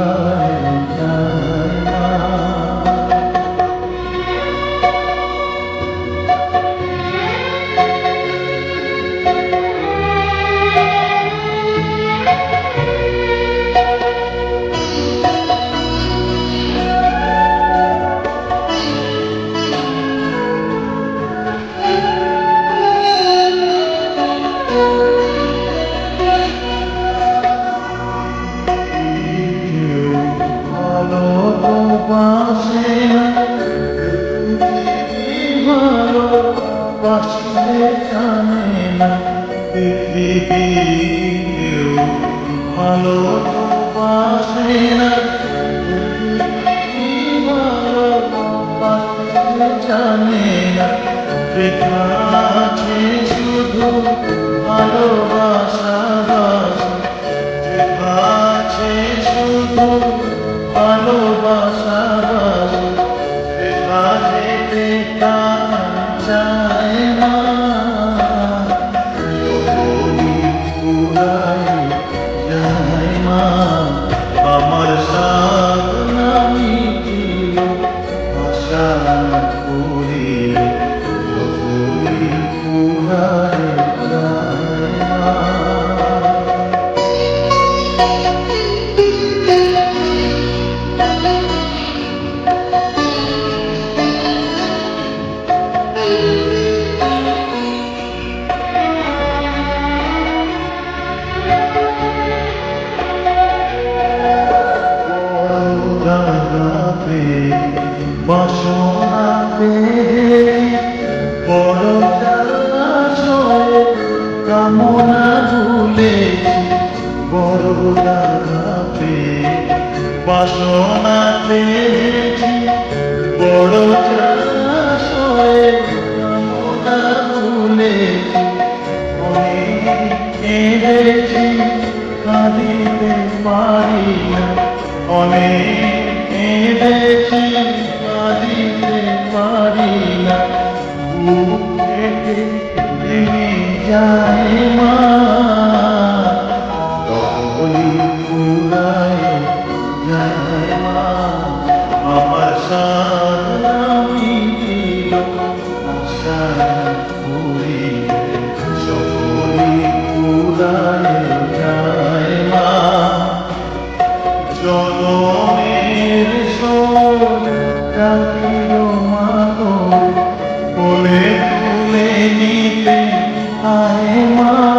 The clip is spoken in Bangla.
love. ভালোবাসলে জানে না পৃথিবীতেও ভালোবাসে না ভালোবাসলে জানে না বৃথা আছে শুধু বাসনাতে বড় জলাশয়ে কামনা ভুলে বড় বাসনা বাসনাতে বড় জলাশয়ে কামনা ভুলে অনেক কেঁদেছি কাঁদিতে পারি অনেক যায় I am mine.